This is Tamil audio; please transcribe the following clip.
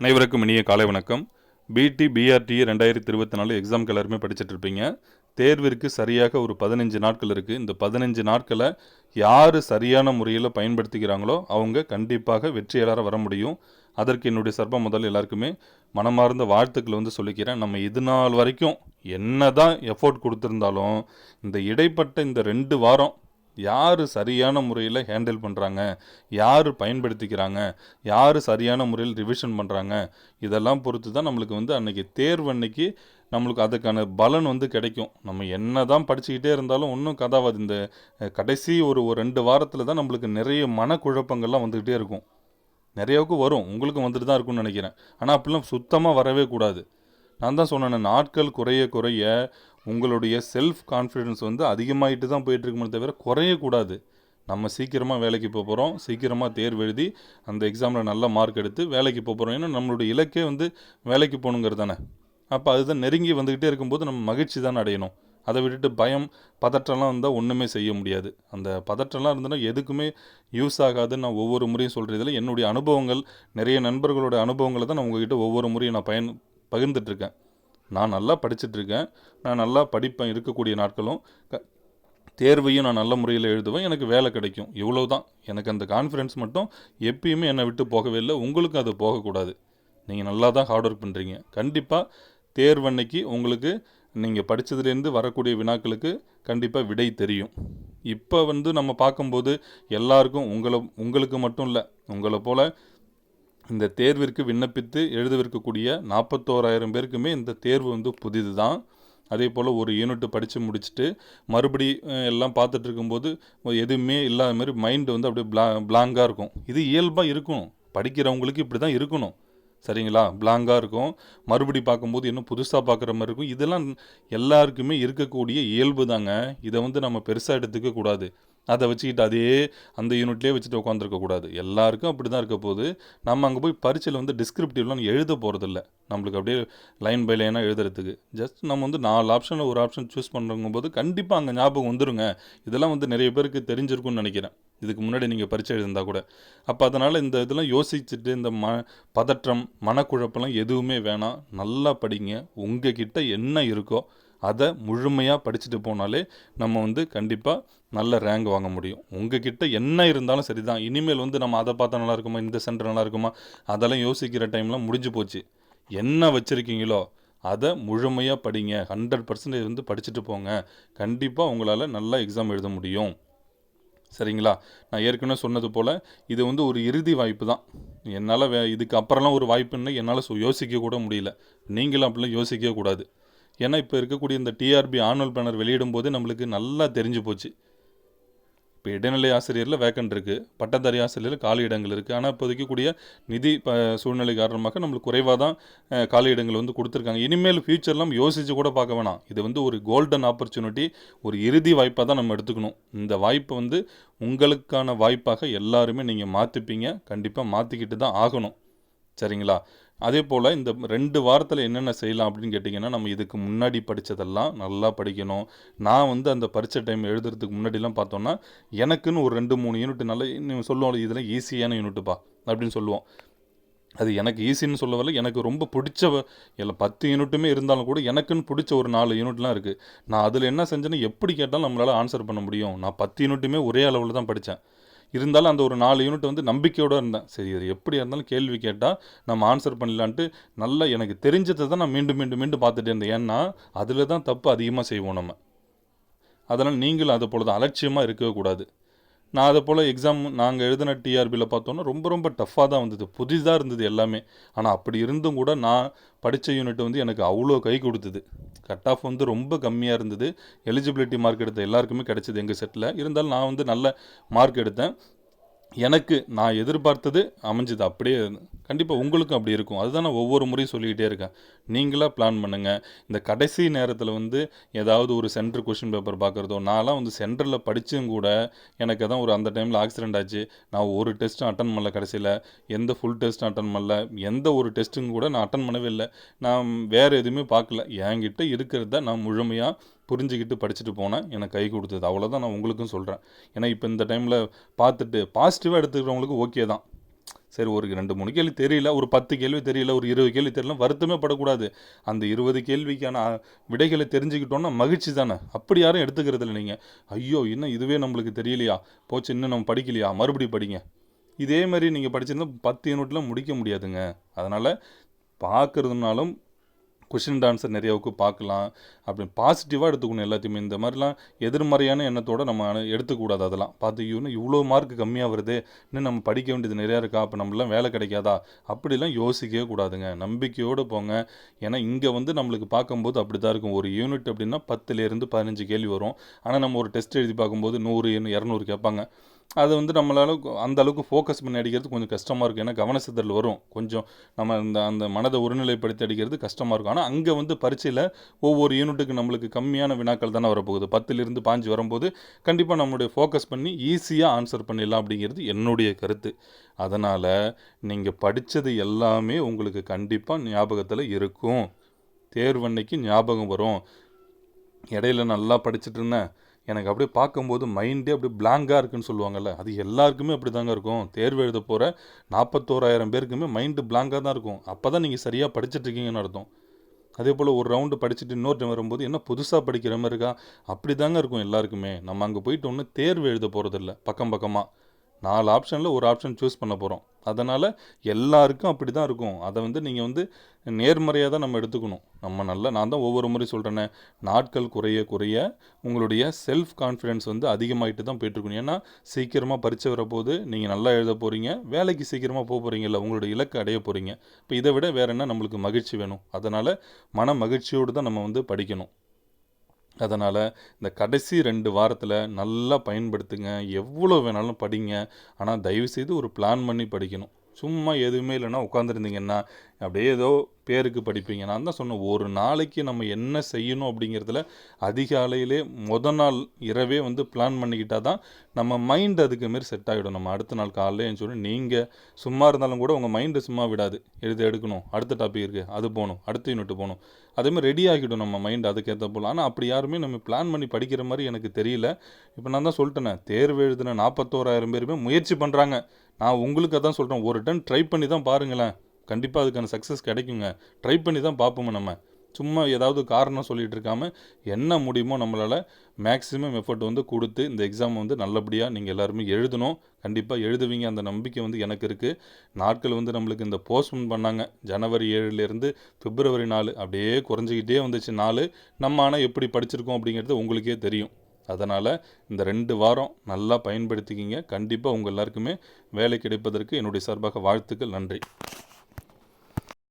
அனைவருக்கும் இனிய காலை வணக்கம். பிடி பிஆர்டி ரெண்டாயிரத்தி இருபத்தி நாலு எக்ஸாம்க்கு எல்லாருமே படிச்சுட்டு இருப்பீங்க. தேர்விற்கு சரியாக ஒரு பதினஞ்சு நாட்கள் இருக்குது இந்த பதினஞ்சு நாட்களை யார் சரியான முறையில் பயன்படுத்திக்கிறாங்களோ அவங்க கண்டிப்பாக வெற்றியாளராக வர முடியும். அதற்கு என்னுடைய சர்ப முதல் எல்லாருக்குமே மனமார்ந்த வாழ்த்துக்களை வந்து சொல்லிக்கிறேன். நம்ம இது நாள் வரைக்கும் என்ன தான் எஃபோர்ட் கொடுத்துருந்தாலும் இந்த இடைப்பட்ட இந்த ரெண்டு வாரம் யார் சரியான முறையில் ஹேண்டில் பண்ணுறாங்க யார் பயன்படுத்திக்கிறாங்க? யார் சரியான முறையில் ரிவிஷன் பண்ணுறாங்க இதெல்லாம் பொறுத்து தான் நம்மளுக்கு வந்து அன்றைக்கி தேர்வு அன்னைக்கு நம்மளுக்கு அதுக்கான பலன் வந்து கிடைக்கும். நம்ம என்ன தான் படிச்சுக்கிட்டே இருந்தாலும் ஒன்றும் கதாவாது. இந்த கடைசி ஒரு ஒரு ரெண்டு வாரத்தில் தான் நம்மளுக்கு நிறைய மனக்குழப்பங்கள்லாம் வந்துக்கிட்டே இருக்கும். நிறையாவுக்கு வரும். உங்களுக்கு வந்துட்டு தான் இருக்கும்னு நினைக்கிறேன். ஆனால் அப்படிலாம் சுத்தமாக வரவே கூடாது. நான் தான் சொன்னேன் நாட்கள் குறைய குறைய உங்களுடைய செல்ஃப் கான்ஃபிடென்ஸ் வந்து அதிகமாகிட்டு தான் போயிட்டுருக்குமே தவிர குறையக்கூடாது நம்ம சீக்கிரமாக வேலைக்கு போக போகிறோம் சீக்கிரமாக தேர்வு எழுதி அந்த எக்ஸாமில் நல்ல மார்க் எடுத்து வேலைக்கு போக போகிறோம் ஏன்னா நம்மளுடைய இலக்கே வந்து வேலைக்கு போகணுங்கிறது தானே. அப்போ அதுதான் நெருங்கி வந்துக்கிட்டே இருக்கும்போது நம்ம மகிழ்ச்சி தானே அடையணும். அதை விட்டுட்டு பயம் பதற்றம்லாம் வந்தால் ஒன்றுமே செய்ய முடியாது. அந்த பதற்றம்லாம் இருந்ததுன்னா எதுக்குமே யூஸ் ஆகாதுன்னு நான் ஒவ்வொரு முறையும் சொல்கிறதில்ல என்னுடைய அனுபவங்கள் நிறைய நண்பர்களோட அனுபவங்களை தான் நான் உங்ககிட்ட ஒவ்வொரு முறையும் நான் பயன் பகிர்ந்துட்டுருக்கேன் நான் நல்லா படிச்சிட்ருக்கேன். நான் நல்லா படிப்பேன். இருக்கக்கூடிய நாட்களும் க தேர்வையும் நான் நல்ல முறையில் எழுதுவேன். எனக்கு வேலை கிடைக்கும். இவ்வளோ தான் எனக்கு அந்த கான்ஃபிடென்ஸ் மட்டும் எப்பயுமே என்னை விட்டு போகவே இல்லை. உங்களுக்கும் அது போகக்கூடாது. நீங்கள் நல்லா தான் ஹார்ட் ஒர்க் பண்ணுறீங்க கண்டிப்பாக தேர்வன்னைக்கு உங்களுக்கு நீங்கள் படித்ததுலேருந்து வரக்கூடிய வினாக்களுக்கு கண்டிப்பாக விடை தெரியும். இப்போ வந்து நம்ம பார்க்கும்போது எல்லாருக்கும் உங்களை உங்களுக்கு மட்டும் இல்லை உங்களை போல் இந்த தேர்விற்கு விண்ணப்பித்து எழுதவிருக்கக்கூடிய நாற்பத்தோராயிரம் பேருக்குமே இந்த தேர்வு வந்து புதிது தான் அதே போல் ஒரு யூனிட் படித்து முடிச்சுட்டு மறுபடி எல்லாம் பார்த்துட்டு இருக்கும்போது எதுவுமே இல்லாத மாதிரி மைண்டு வந்து அப்படியே பிளா பிளாங்காக இருக்கும். இது இயல்பாக இருக்கணும். படிக்கிறவங்களுக்கு இப்படி தான் இருக்கணும். சரிங்களா? பிளாங்காக இருக்கும். மறுபடி பார்க்கும்போது இன்னும் புதுசாக பார்க்குற மாதிரி இருக்கும். இதெல்லாம் எல்லாருக்குமே இருக்கக்கூடிய இயல்பு தாங்க இதை வந்து நம்ம பெருசாக எடுத்துக்க கூடாது. அதை வச்சுக்கிட்டு அதே அந்த யூனிட்லேயே வச்சுட்டு உட்காந்துருக்க கூடாது. எல்லாருக்கும் அப்படி தான் இருக்க போகுது. நம்ம அங்கே போய் பரீட்சையில் வந்து டிஸ்கிரிப்டிவ்லாம் எழுத போகிறதில்ல நம்மளுக்கு அப்படியே லைன் பை லைனாக எழுதுறதுக்கு. ஜஸ்ட் நம்ம வந்து நாலு ஆப்ஷனில் ஒரு ஆப்ஷன் சூஸ் பண்ணுறங்கும் போது கண்டிப்பாக அங்கே ஞாபகம் வந்துருங்க. இதெல்லாம் வந்து நிறைய பேருக்கு தெரிஞ்சிருக்கும்னு நினைக்கிறேன். இதுக்கு முன்னாடி நீங்கள் பரீட்சை எழுதிருந்தா கூட. அப்போ அதனால் இந்த இதெல்லாம் யோசிச்சுட்டு இந்த ம பதற்றம் மனக்குழப்பெல்லாம் எதுவுமே வேணாம். நல்லா படிங்க. உங்கள் கிட்ட என்ன இருக்கோ அதை முழுமையாக படிச்சுட்டு போனாலே நம்ம வந்து கண்டிப்பாக நல்ல ரேங்க் வாங்க முடியும். உங்ககிட்ட என்ன இருந்தாலும் சரி தான் இனிமேல் வந்து நம்ம அதை பார்த்தா நல்லா இருக்குமா? இந்த சென்டர் நல்லா இருக்குமா? அதெல்லாம் யோசிக்கிற டைம்லாம் முடிஞ்சு போச்சு. என்ன வச்சுருக்கீங்களோ அதை முழுமையாக படிங்க. ஹண்ட்ரட் பர்சன்டேஜ் வந்து படிச்சுட்டு போங்க. கண்டிப்பாக உங்களால் நல்லா எக்ஸாம் எழுத முடியும். சரிங்களா? நான் ஏற்கனவே சொன்னது போல் இது வந்து ஒரு இறுதி வாய்ப்பு தான். என்னால் வே இதுக்கு அப்புறம்லாம் ஒரு வாய்ப்புன்னு என்னால் சு- யோசிக்க கூட முடியல. நீங்களும் அப்படிலாம் யோசிக்கவே கூடாது. ஏன்னா இப்போ இருக்கக்கூடிய இந்த டிஆர்பி ஆனுவல் பேனர் வெளியிடும் போது நம்மளுக்கு நல்லா தெரிஞ்சு போச்சு. இப்போ இடைநிலை ஆசிரியரில் வேக்கன்ட் இருக்குது பட்டதாரி ஆசிரியரில் காலி இடங்கள் இருக்குது ஆனால் இப்போதைக்கு கூடிய நிதி ப சூழ்நிலை காரணமாக நம்மளுக்கு குறைவாக தான் காலி இடங்கள் வந்து கொடுத்துருக்காங்க. இனிமேல் ஃப்யூச்சர்லாம் யோசித்து கூட பார்க்க வேணாம். இது வந்து ஒரு கோல்டன் ஆப்பர்ச்சுனிட்டி ஒரு இறுதி வாய்ப்பாக தான் நம்ம எடுத்துக்கணும். இந்த வாய்ப்பை வந்து உங்களுக்கான வாய்ப்பாக எல்லாருமே நீங்கள் மாற்றிப்பீங்க கண்டிப்பாக மாற்றிக்கிட்டு தான் ஆகணும். சரிங்களா? அதே போல் இந்த ரெண்டு வாரத்தில் என்னென்ன செய்யலாம் அப்படின்னு கேட்டிங்கன்னா நம்ம இதுக்கு முன்னாடி படித்ததெல்லாம் நல்லா படிக்கணும். நான் வந்து அந்த பரீட்சை டைம் எழுதுறதுக்கு முன்னாடிலாம் பார்த்தோன்னா எனக்குன்னு ஒரு ரெண்டு மூணு யூனிட் நல்லா நீங்கள் சொல்லுவோம் இதெல்லாம் ஈஸியான யூனிட்டுப்பா அப்படின்னு சொல்லுவோம். அது எனக்கு ஈஸின்னு சொல்ல வரல. எனக்கு ரொம்ப பிடிச்ச வ- இல்லை பத்து யூனிட்டுமே இருந்தாலும் கூட எனக்குன்னு பிடிச்ச ஒரு நாலு யூனிட்லாம் இருக்குது நான் அதில் என்ன செஞ்சேன்னு எப்படி கேட்டாலும் நம்மளால் ஆன்சர் பண்ண முடியும். நான் பத்து யூனிட்டுமே ஒரே அளவில் தான் படித்தேன் இருந்தாலும் அந்த ஒரு நாலு யூனிட் வந்து நம்பிக்கையோடு இருந்தேன். சரி அது எப்படி இருந்தாலும் கேள்வி கேட்டால் நம்ம ஆன்சர் பண்ணலான்ட்டு நல்லா எனக்கு தெரிஞ்சதை தான் நான் மீண்டும் மீண்டும் மீண்டும் பார்த்துட்டே இருந்தேன். ஏன்னா அதில் தான் தப்பு அதிகமாக செய்வோம் நம்ம. அதனால் நீங்களும் அதை பொழுது தான் அலட்சியமாக இருக்கவே கூடாது. நான் அதை போல் எக்ஸாம் நாங்கள் எழுதின டிஆர்பியில் பார்த்தோன்னா ரொம்ப ரொம்ப டஃப்பாக தான் வந்தது. புதிதாக இருந்தது எல்லாமே. ஆனால் அப்படி இருந்தும் கூட நான் படித்த யூனிட் வந்து எனக்கு அவ்வளோ கை கொடுத்தது. கட் ஆஃப் வந்து ரொம்ப கம்மியாக இருந்தது. எலிஜிபிலிட்டி மார்க் எடுத்த எல்லாருக்குமே கிடச்சிது எங்கள் செட்டில் இருந்தாலும் நான் வந்து நல்ல மார்க் எடுத்தேன். எனக்கு நான் எதிர்பார்த்தது அமைஞ்சது. அப்படியே கண்டிப்பாக உங்களுக்கும் அப்படி இருக்கும். அதுதான் நான் ஒவ்வொரு முறையும் சொல்லிக்கிட்டே இருக்கேன். நீங்களாக பிளான் பண்ணுங்கள் இந்த கடைசி நேரத்தில் வந்து ஏதாவது ஒரு சென்ட்ரு கொஷின் பேப்பர் பார்க்குறதோ நான்லாம் வந்து சென்டரில் படித்தும் கூட எனக்கு தான் ஒரு அந்த டைமில் ஆக்சிடென்ட் ஆச்சு. நான் ஒரு டெஸ்ட்டும் அட்டன் பண்ணல கடைசியில். எந்த ஃபுல் டெஸ்ட்டும் அட்டன் பண்ணல. எந்த ஒரு டெஸ்ட்டும் கூட நான் அட்டன் பண்ணவே இல்லை. நான் வேறு எதுவுமே பார்க்கல. என்கிட்ட இருக்கிறத நான் முழுமையாக புரிஞ்சுக்கிட்டு படிச்சுட்டு போனேன். எனக்கு கை கொடுத்தது. அவ்வளோதான் நான் உங்களுக்கும் சொல்கிறேன் ஏன்னா இப்போ இந்த டைமில் பார்த்துட்டு பாசிட்டிவாக எடுத்துக்கிறவங்களுக்கு ஓகே தான். சரி ஒரு ரெண்டு மூணு கேள்வி தெரியல ஒரு பத்து கேள்வி தெரியல ஒரு இருபது கேள்வி தெரியல வருத்தமே படக்கூடாது. அந்த இருபது கேள்விக்கான விடைகளை தெரிஞ்சுக்கிட்டோன்னா மகிழ்ச்சி தானே? அப்படி யாரும் எடுத்துக்கிறது இல்லை நீங்கள் ஐயோ இன்னும் இதுவே நம்மளுக்கு தெரியலையா? போச்சு இன்னும் நம்ம படிக்கலையா? மறுபடியும் படிங்க. இதே மாதிரி நீங்கள் படிச்சிருந்தால் பத்து யூனிட்லாம் முடிக்க முடியாதுங்க. அதனால் பார்க்குறதுனாலும் கொஷின் ஆன்சர் நிறையாவுக்கு பார்க்கலாம். அப்படி பாசிட்டிவாக எடுத்துக்கணும் எல்லாத்தையுமே. இந்த மாதிரிலாம் எதிர்மறையான எண்ணத்தோடு நம்ம எடுத்துக்கூடாது அதெல்லாம். பார்த்து இன்னும் இவ்வளோ மார்க் கம்மியாக வருது இன்னும் நம்ம படிக்க வேண்டியது நிறையா இருக்கா? அப்போ நம்மளாம் வேலை கிடைக்காதா? அப்படிலாம் யோசிக்கவே கூடாதுங்க. நம்பிக்கையோடு போங்க. ஏன்னா இங்கே வந்து நம்மளுக்கு பார்க்கும்போது அப்படி தான் இருக்கும். ஒரு யூனிட் அப்படின்னா பத்துலேருந்து பதினஞ்சு கேள்வி வரும். ஆனால் நம்ம ஒரு டெஸ்ட் எழுதி பார்க்கும்போது நூறு இரநூறு கேட்பாங்க. அது வந்து நம்மளால அந்த அளவுக்கு ஃபோக்கஸ் பண்ணி அடிக்கிறது கொஞ்சம் கஷ்டமாக இருக்கும். ஏன்னா கவனசிதறல் வரும். கொஞ்சம் நம்ம இந்த அந்த மனதை ஒருநிலைப்படுத்தி அடிக்கிறது கஷ்டமாக இருக்கும். ஆனால் அங்கே வந்து பரீட்சையில் ஒவ்வொரு யூனிட்டுக்கு நம்மளுக்கு கம்மியான வினாக்கள் தானே வரப்போகுது. பத்துலேருந்து பாஞ்சு வரும்போது கண்டிப்பாக நம்மளுடைய ஃபோக்கஸ் பண்ணி ஈஸியாக ஆன்சர் பண்ணிடலாம் அப்படிங்கிறது என்னுடைய கருத்து. அதனால் நீங்கள் படித்தது எல்லாமே உங்களுக்கு கண்டிப்பாக ஞாபகத்தில் இருக்கும். தேர்வன்னைக்கு ஞாபகம் வரும். இடையில நல்லா படிச்சுட்டு இருந்தேன். எனக்கு அப்படியே பார்க்கும்போது மைண்டே அப்படியே பிளாங்காக இருக்குன்னு சொல்லுவாங்கல்ல. அது எல்லாருக்குமே அப்படி தாங்க இருக்கும். தேர்வு எழுத போகிற நாற்பத்தோராயிரம் பேருக்குமே மைண்டு பிளாங்காக தான் இருக்கும். அப்போ தான் நீங்கள் சரியாக படிச்சுட்ருக்கீங்கன்னு அர்த்தம். அதே போல் ஒரு ரவுண்டு படிச்சுட்டு இன்னொரு டைம் வரும்போது என்ன புதுசாக படிக்கிற மாதிரி இருக்கா? அப்படி தாங்க இருக்கும் எல்லாருக்குமே. நம்ம அங்கே போயிட்டு ஒன்று தேர்வு எழுத போகிறதில்ல பக்கம் பக்கமாக நாலு ஆப்ஷனில் ஒரு ஆப்ஷன் சூஸ் பண்ண போகிறோம் அதனால் எல்லாருக்கும் அப்படி தான் இருக்கும். அதை வந்து நீங்கள் வந்து நேர்மறையாக தான் நம்ம எடுத்துக்கணும். நம்ம நல்லா நான் தான் ஒவ்வொரு முறை சொல்கிறேன்னே நாட்கள் குறைய குறைய உங்களுடைய செல்ஃப் கான்ஃபிடென்ஸ் வந்து அதிகமாகிட்டு தான் போயிட்டுருக்கணும் ஏன்னா சீக்கிரமாக பறிச்சு வரப்போது நீங்கள் நல்லா எழுத போகிறீங்க வேலைக்கு சீக்கிரமாக போக போகிறீங்கல்ல உங்களுடைய இலக்கு அடைய போகிறீங்க இப்போ இதை விட வேறு என்ன நம்மளுக்கு மகிழ்ச்சி வேணும்? அதனால் மன மகிழ்ச்சியோடு தான் நம்ம வந்து படிக்கணும். அதனால் இந்த கடைசி ரெண்டு வாரத்தில் நல்லா பயன்படுத்துங்க. எவ்வளோ வேணாலும் படிங்க. ஆனால் தயவுசெய்து ஒரு பிளான் பண்ணி படிக்கணும். சும்மா எதுவுமே இல்லைன்னா உட்காந்துருந்தீங்கன்னா அப்படியே ஏதோ பேருக்கு படிப்பீங்க. நான் தான் சொன்னேன் ஒரு நாளைக்கு நம்ம என்ன செய்யணும் அப்படிங்கிறதுல அதிகாலையிலே முத நாள் இரவே வந்து பிளான் பண்ணிக்கிட்டால் தான் நம்ம மைண்ட் அதுக்கு மாரி செட் ஆகிடும். நம்ம அடுத்த நாள் காலையில் சொல்லி நீங்கள் சும்மா இருந்தாலும் கூட உங்கள் மைண்டு சும்மா விடாது. எழுதி எடுக்கணும் அடுத்த டாபிக் இருக்குது அது போகணும் அடுத்த யூனிட் போகணும். அதேமாதிரி ரெடி ஆகிடும் நம்ம மைண்ட் அதுக்கேற்ற போல். ஆனால் அப்படி யாருமே நம்ம பிளான் பண்ணி படிக்கிற மாதிரி எனக்கு தெரியல. இப்போ நான் தான் சொல்லிட்டேனே தேர்வு எழுதின நாற்பத்தோராயிரம் பேருமே முயற்சி பண்ணுறாங்க நான் உங்களுக்கு அதான் சொல்கிறேன் ஒரு டன் ட்ரை பண்ணி தான் பாருங்களேன். கண்டிப்பாக அதுக்கான சக்ஸஸ் கிடைக்குங்க. ட்ரை பண்ணி தான் பார்ப்போம் நம்ம. சும்மா ஏதாவது காரணம் சொல்லிகிட்டு இருக்காமல் என்ன முடியுமோ நம்மளால் மேக்ஸிமம் எஃபர்ட் வந்து கொடுத்து இந்த எக்ஸாம் வந்து நல்லபடியாக நீங்கள் எல்லாருமே எழுதணும். கண்டிப்பாக எழுதுவீங்க. அந்த நம்பிக்கை வந்து எனக்கு இருக்குது நாட்கள் வந்து நம்மளுக்கு இந்த போஸ்ட்போன் பண்ணாங்க. ஜனவரி ஏழுலேருந்து பிப்ரவரி நாலு அப்படியே குறைஞ்சிக்கிட்டே வந்துச்சு நாலு. நம்ம ஆனால் எப்படி படிச்சிருக்கோம் அப்படிங்கிறது உங்களுக்கே தெரியும். அதனால் இந்த ரெண்டு வாரம் நல்லா பயன்படுத்திக்கிங்க. கண்டிப்பாக உங்கள் எல்லாருக்குமே வேலை கிடைப்பதற்கு என்னுடைய சார்பாக வாழ்த்துக்கள். நன்றி.